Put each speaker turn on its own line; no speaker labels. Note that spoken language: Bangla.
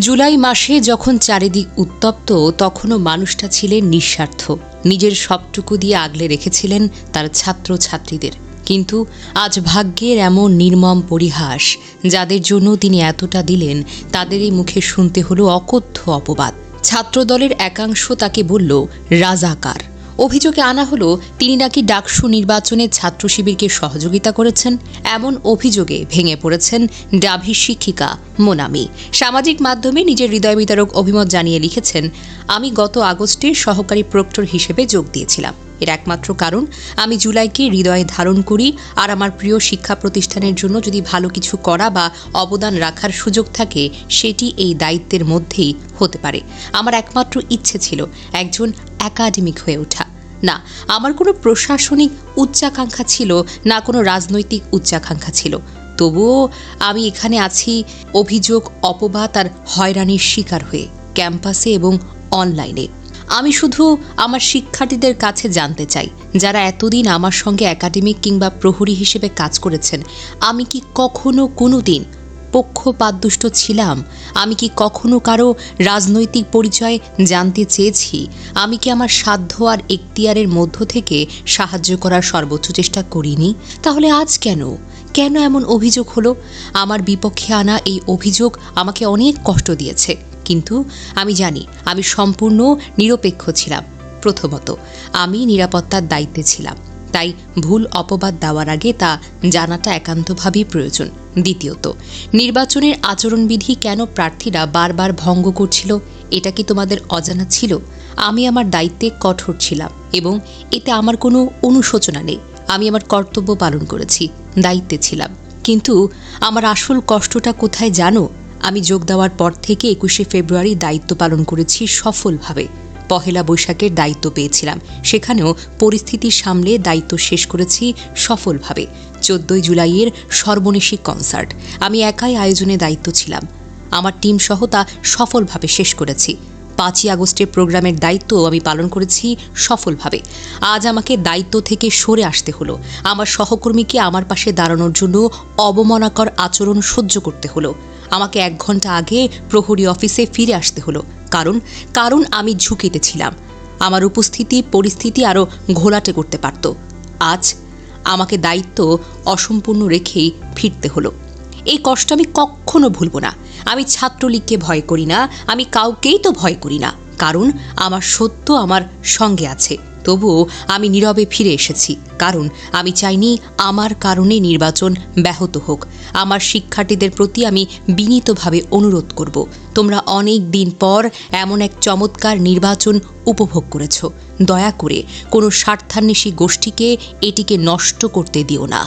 জুলাই মাসে যখন চারিদিক উত্তপ্ত, তখনও মানুষটা ছিলেন নিঃস্বার্থ। নিজের সবটুকু দিয়ে আগলে রেখেছিলেন তার ছাত্র ছাত্রীদের কিন্তু আজ ভাগ্যের এমন নির্মম পরিহাস, যাদের জন্য তিনি এতটা দিলেন, তাদেরই মুখে শুনতে হলো অকথ্য অপবাদ। ছাত্রদলের একাংশ তাকে বলল, রাজাকার। অভিযোগে আনা হলো, তিনি নাকি ডাকসু নির্বাচনে ছাত্র শিবিরকে সহযোগিতা করেছেন। এমন অভিযোগে ভেঙে পড়েছেন ডাভি শিক্ষিকা মোনামি। সামাজিক মাধ্যমে নিজের হৃদয় বিতারক অভিমত জানিয়ে লিখেছেন, আমি গত আগস্টে সহকারী প্রক্টর হিসেবে যোগ দিয়েছিলাম। এর একমাত্র কারণ, আমি জুলাইকে হৃদয়ে ধারণ করি আর আমার প্রিয় শিক্ষা প্রতিষ্ঠানের জন্য যদি ভালো কিছু করা বা অবদান রাখার সুযোগ থাকে, সেটি এই দায়িত্বের মধ্যেই হতে পারে। আমার একমাত্র ইচ্ছে ছিল একজন একাডেমিক হয়ে ওঠা। না, আমার কোনো প্রশাসনিক উচ্চাকাঙ্ক্ষা ছিল, না কোনো রাজনৈতিক উচ্চাকাঙ্ক্ষা ছিল। তবুও আমি এখানে আছি অভিযোগ, অপবাদ আর হয়রানির শিকার হয়ে, ক্যাম্পাসে এবং অনলাইনে। আমি শুধু আমার শিক্ষার্থীদের কাছে জানতে চাই, যারা এতদিন আমার সঙ্গে একাডেমিক কিংবা প্রহরী হিসেবে কাজ করেছেন, আমি কি কখনো কোনো দিন পক্ষপাতদুষ্ট ছিলাম। আমি কি কখনো কারও রাজনৈতিক পরিচয় জানতে চেয়েছি? আমি কি আমার সাধ্য আর এখতিয়ারের মধ্য থেকে সাহায্য করার সর্বোচ্চ চেষ্টা করিনি? তাহলে আজ কেন? কেন এমন অভিযোগ হলো? আমার বিপক্ষে আনা এই অভিযোগ আমাকে অনেক কষ্ট দিয়েছে। কিন্তু আমি জানি, আমি সম্পূর্ণ নিরপেক্ষ ছিলাম। প্রথমত, আমি নিরাপত্তার দায়িত্বে ছিলাম। তাই ভুল অপবাদ দেওয়ার আগে তা জানাটা একান্তভাবেই প্রয়োজন। দ্বিতীয়ত, নির্বাচনের আচরণবিধি কেন প্রার্থীরা বারবার ভঙ্গ করছিল, এটা কি তোমাদের অজানা ছিল? আমি আমার দায়িত্বে কঠোর ছিলাম এবং এতে আমার কোনো অনুশোচনা নেই। আমি আমার কর্তব্য পালন করেছি, দায়িত্বে ছিলাম। কিন্তু আমার আসল কষ্টটা কোথায় জানো? আমি যোগ দেওয়ার পর থেকে একুশে ফেব্রুয়ারি দায়িত্ব পালন করেছি সফলভাবে। পহেলা বৈশাখের দায়িত্ব পেয়েছিলাম। সেখানেও পরিস্থিতি সামলে দায়িত্ব শেষ করেছি সফলভাবে। চোদ্দই জুলাইয়ের সর্বনেশী কনসার্ট। আমি একাই আয়োজনে দায়িত্ব ছিলাম। আমার টিম সহ তা সফলভাবে শেষ করেছি। পাঁচই আগস্টের প্রোগ্রামের দায়িত্ব আমি পালন করেছি সফলভাবে। আজ আমাকে দায়িত্ব থেকে সরে আসতে হলো। আমার সহকর্মীকে আমার পাশে দাঁড়ানোর জন্য অবমাননাকর আচরণ সহ্য করতে হলো। আমাকে এক ঘণ্টা আগে প্রহরী অফিসে ফিরে আসতে হলো। কারণ কারণ আমি ঝুঁকিতে ছিলাম। আমার উপস্থিতি, পরিস্থিতি আরও ঘোলাটে করতে পারত। আজ আমাকে দায়িত্ব অসম্পূর্ণ রেখেই ফিরতে হলো। এই কষ্ট আমি কখনো ভুলব না। আমি ছাত্রলীগকে ভয় করি না, আমি কাউকেই তো ভয় করি না। কারণ, আমার সত্য আমার সঙ্গে আছে। তবুও আমি নীরবে ফিরে এসেছি, কারণ আমি চাইনি আমার কারণে নির্বাচন ব্যাহত হোক। আমার শিক্ষার্থীদের প্রতি আমি বিনীতভাবে অনুরোধ করব, তোমরা অনেক দিন পর এমন এক চমৎকার নির্বাচন উপভোগ করেছ। দয়া করে কোনো স্বার্থান্বেষী গোষ্ঠীকে এটিকে নষ্ট করতে দিও না।